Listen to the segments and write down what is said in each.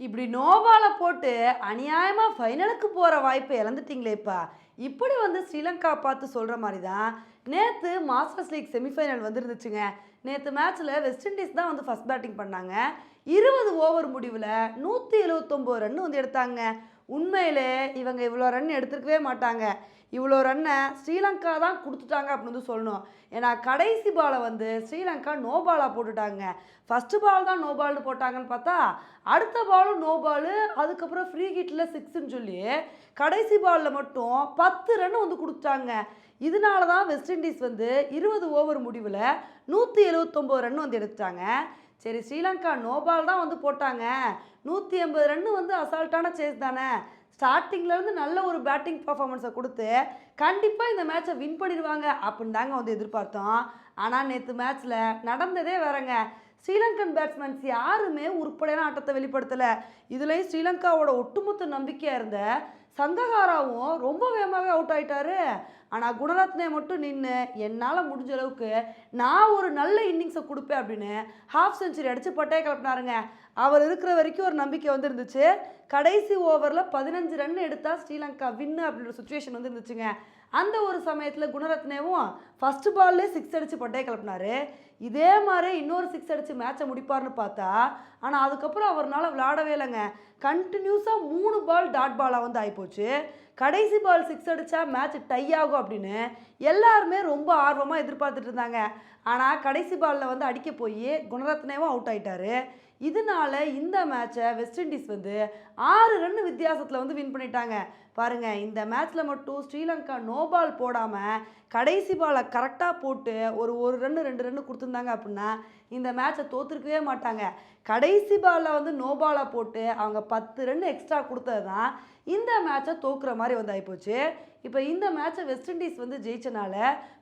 இப்படி நோபால போட்டு அநியாயமாக ஃபைனலுக்கு போகிற வாய்ப்பை இழந்துட்டீங்களேப்பா இப்படி வந்து ஸ்ரீலங்கா பார்த்து சொல்கிற மாதிரி தான் நேற்று மாஸ்டர்ஸ் லீக் செமிஃபைனல் வந்துருந்துச்சுங்க நேற்று மேட்ச்சில் வெஸ்ட் இண்டீஸ் தான் வந்து ஃபஸ்ட் பேட்டிங் பண்ணாங்க. இருபது ஓவர் முடிவில் நூற்றி எழுவத்தொம்போது ரன் வந்து எடுத்தாங்க. உண்மையிலே இவங்க இவ்வளோ ரன் எடுத்துருக்கவே மாட்டாங்க. இவ்வளோ ரன்னை ஸ்ரீலங்கா தான் கொடுத்துட்டாங்க அப்படின்னு வந்து சொல்லணும். ஏன்னா கடைசி பாலை வந்து ஸ்ரீலங்கா நோ பாலாக போட்டுட்டாங்க. ஃபஸ்ட்டு பால் தான் நோ பால்னு போட்டாங்கன்னு பார்த்தா அடுத்த பாலும் நோ பாலு அதுக்கப்புறம் ஃப்ரீ ஹிட்டில் சிக்ஸ்ன்னு சொல்லி கடைசி பாலில் மட்டும் பத்து ரன் வந்து கொடுத்துட்டாங்க. இதனால தான் வெஸ்ட் இண்டீஸ் வந்து இருபது ஓவர் முடிவில் நூற்றி எழுவத்தொம்போது ரன் வந்து எடுத்துட்டாங்க. சரி ஸ்ரீலங்கா நோபால் தான் வந்து போட்டாங்க. நூற்றி எண்பது ரன்னு வந்து அசால்ட்டான சேஸ் தானே. ஸ்டார்டிங்லேருந்து நல்ல ஒரு பேட்டிங் பர்ஃபார்மன்ஸை கொடுத்து கண்டிப்பாக இந்த மேட்சை வின் பண்ணிடுவாங்க அப்படின்னு தாங்க வந்து எதிர்பார்த்தோம். ஆனால் நேற்று மேட்ச்சில் நடந்ததே வேறங்க. ஸ்ரீலங்கன் பேட்ஸ்மேன்ஸ் யாருமே உருப்படியான ஆட்டத்தை வெளிப்படுத்தலை. இதுலேயும் ஸ்ரீலங்காவோட ஒட்டுமொத்த நம்பிக்கையாக இருந்த சங்ககாராவும் ரொம்ப வேகமாகவே அவுட் ஆயிட்டாரு. ஆனால் குணரத்னே மட்டும் நின்று என்னால் முடிஞ்ச அளவுக்கு நான் ஒரு நல்ல இன்னிங்ஸை கொடுப்பேன் அப்படின்னு ஹாஃப் செஞ்சுரி அடித்து பட்டையை கிளப்பினாருங்க. அவர் இருக்கிற வரைக்கும் ஒரு நம்பிக்கை வந்துருந்துச்சு. கடைசி ஓவரில் பதினஞ்சு ரன் எடுத்தால் ஸ்ரீலங்கா வின்னு அப்படின்ற சுச்சுவேஷன் வந்து இருந்துச்சுங்க அந்த ஒரு சமயத்தில் குணரத்னேவும் ஃபஸ்ட்டு பால்லே சிக்ஸ் அடித்து பட்டே கிளப்பினாரு. இதே மாதிரி இன்னொரு சிக்ஸ் அடித்து மேட்சை முடிப்பார்னு பார்த்தா ஆனால் அதுக்கப்புறம் அவர்னால விளாடவே இல்லைங்க. கண்டினியூஸாக மூணு பால் டாட் பாலாக வந்து ஆகிப்போச்சு 我觉得 கடைசி பால் சிக்ஸ் அடித்தா மேட்ச் டை ஆகும் அப்படின்னு எல்லாருமே ரொம்ப ஆர்வமாக எதிர்பார்த்துட்டு இருந்தாங்க. ஆனால் கடைசி பாலில் வந்து அடிக்க போய் குணரத்னேவும் அவுட் ஆகிட்டார் இதனால இந்த மேட்சை வெஸ்ட் இண்டீஸ் வந்து ஆறு ரன் வித்தியாசத்தில் வந்து வின் பண்ணிட்டாங்க. பாருங்க இந்த மேட்ச்சில் மட்டும் ஸ்ரீலங்கா நோ பால் போடாமல் கடைசி பாலை கரெக்டாக போட்டு ஒரு ஒரு ரன்னு ரெண்டு ரன்னு கொடுத்துருந்தாங்க அப்படின்னா இந்த மேட்சை தோற்றுருக்கவே மாட்டாங்க. கடைசி பாலில் வந்து நோ பாலை போட்டு அவங்க பத்து ரன் எக்ஸ்ட்ரா கொடுத்தது தான் இந்த மேட்சை தோக்குற மாதிரி வந்து ஆகிப்போச்சு இப்போ இந்த மேட்சை வெஸ்ட் இண்டீஸ் வந்து ஜெயிச்சனால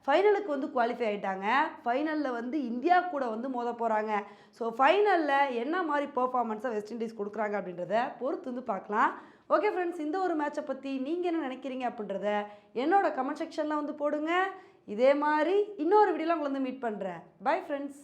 ஃபைனலுக்கு வந்து குவாலிஃபை ஆகிட்டாங்க ஃபைனலில் வந்து இந்தியா கூட வந்து மோத போகிறாங்க ஸோ ஃபைனலில் என்ன மாதிரி பெர்ஃபார்மன்ஸை வெஸ்ட் இண்டீஸ் கொடுக்குறாங்க அப்படின்றத பொறுத்து வந்து பார்க்கலாம். ஓகே ஃப்ரெண்ட்ஸ் இந்த ஒரு மேட்சை பற்றி நீங்கள் என்ன நினைக்கிறீங்க அப்படின்றத என்னோட கமெண்ட் செக்ஷனில் வந்து போடுங்க. இதே மாதிரி இன்னொரு வீடியோவில் உங்களை வந்து மீட் பண்ணுறேன் பை ஃப்ரெண்ட்ஸ்